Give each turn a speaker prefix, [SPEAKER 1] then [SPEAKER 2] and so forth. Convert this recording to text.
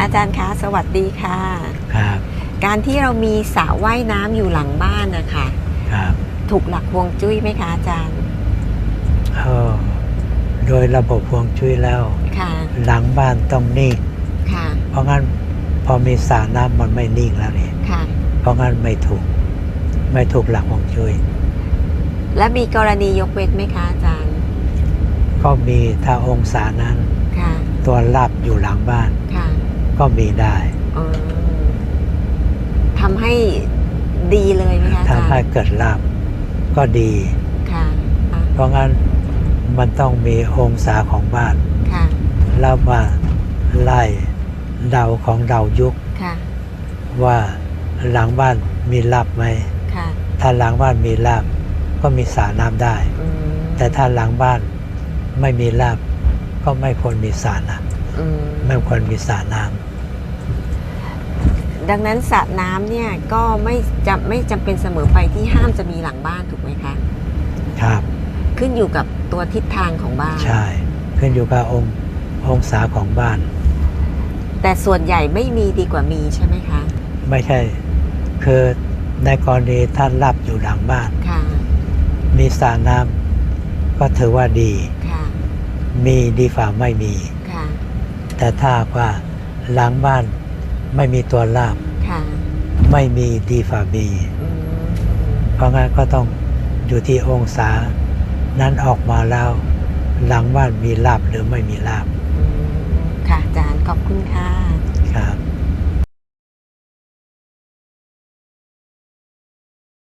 [SPEAKER 1] อาจารย์คะสวัสดีค่ะ
[SPEAKER 2] ครับ
[SPEAKER 1] การที่เรามีสระว่ายน้ำอยู่หลังบ้านนะคะ
[SPEAKER 2] ครับ
[SPEAKER 1] ถูกหลักฮวงจุ้ยไหมคะอาจารย์
[SPEAKER 2] เออโดยระบบพวงจุ้ยแล้ว
[SPEAKER 1] ค่ะ
[SPEAKER 2] หลังบ้านต้องนิ่ง
[SPEAKER 1] ค่ะ
[SPEAKER 2] เพราะงั้นพอมีสระน้ำมันไม่นิ่งแล้วนี่
[SPEAKER 1] ค่ะ
[SPEAKER 2] เพราะงั้นไม่ถูก ไม่ถูกหลักพวงจุ้ย
[SPEAKER 1] และมีกรณียกเว้นไหมคะอาจารย์
[SPEAKER 2] ก็มีถ้าองศานั้น
[SPEAKER 1] ค่ะ
[SPEAKER 2] ตัวรับอยู่หลังบ้าน
[SPEAKER 1] ค่ะ
[SPEAKER 2] ก็มีได้
[SPEAKER 1] อืมทำให้ดีเลยไหมคะอาจาร
[SPEAKER 2] ทำให้
[SPEAKER 1] ย์
[SPEAKER 2] เกิดลาบก็ดี
[SPEAKER 1] ค่ะอะ
[SPEAKER 2] เพราะงั้นมันต้องมีองศาของบ้าน
[SPEAKER 1] ค่ะ
[SPEAKER 2] แล้วมาไล่เดาของเดายุค
[SPEAKER 1] ค่ะ
[SPEAKER 2] ว่าหลังบ้านมีลาบไหม
[SPEAKER 1] ค่ะ
[SPEAKER 2] ถ้าหลังบ้านมีลาบก็มีสระน้ำได้
[SPEAKER 1] อืม
[SPEAKER 2] แต่ถ้าหลังบ้านไม่มีลาบก็ไม่ควรมีสระน้
[SPEAKER 1] อืมำ
[SPEAKER 2] ไม่ ควรมีสระน้
[SPEAKER 1] ดังนั้นสระน้ำเนี่ยก็ไม่จะไม่จำเป็นเสมอไปที่ห้ามจะมีหลังบ้านถูกไหมคะ
[SPEAKER 2] ครับ
[SPEAKER 1] ขึ้นอยู่กับตัวทิศทางของบ้าน
[SPEAKER 2] ใช่ ขึ้นอยู่กับองค์องศาของบ้าน
[SPEAKER 1] แต่ส่วนใหญ่ไม่มีดีกว่ามีใช่ไหมคะ
[SPEAKER 2] ไม่ใช่ คือในกรณีท่านรับอยู่หลังบ้านมีสระน้ำก็ถือว่าดี มีดีฝ่าไม่มี แต่ถ้าหากว่าหลังบ้านไม่มีตัวลาบ
[SPEAKER 1] ค่ะ
[SPEAKER 2] ไม่มีดีฝ่ามี
[SPEAKER 1] อืม
[SPEAKER 2] เพราะงั้นก็ต้องอยู่ที่องศา นั้นออกมาแล้ว หลังบ้านมีลาบหรือไม่มีลาบ
[SPEAKER 1] อืมค่ะอาจารย์ขอบคุณค่ะ
[SPEAKER 2] ครับ